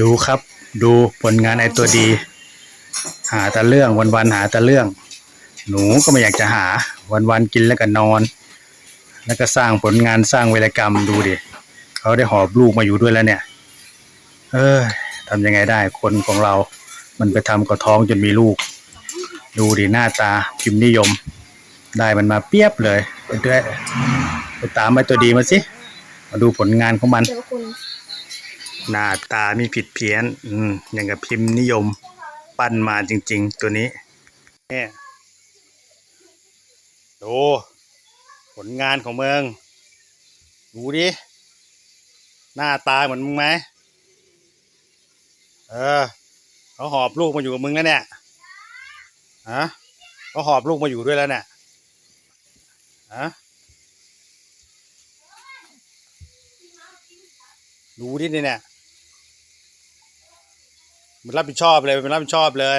ดูครับ ดูผลงานไอตัวดี หาแต่เรื่องวันๆหาแต่เรื่อง หนูก็ไม่อยากจะหาวันๆกินแล้วก็นอน แล้วก็สร้างผลงานสร้างเวรกรรมดูดิเขาได้หอบลูกมาอยู่ด้วยแล้วเนี่ย เออทำยังไงได้คนของเรา มันไปทำกระท้องจนมีลูก ดูดิหน้าตาพิมพ์นิยม ได้มันมาเปียบเลยไปด้วยไปตามไอ้ตัวดีมาสิ มาดูผลงานของมันเหน้าตามีผิดเพี้ยน อืมอย่างกับพิมพ์นิยม ปั้นมาจริง ๆ ตัวนี้เนี่ยดูผลงานของเมือง ดูดิ หน้าตาเหมือนมึงไหม เออ เขาหอบลูกมาอยู่กับมึงแล้วเนี่ยฮะเขาหอบลูกมาอยู่ด้วยแล้วเนี่ยฮะดูดิเนี่ย มันรับผิดชอบเลยมันรับผิดชอบเลย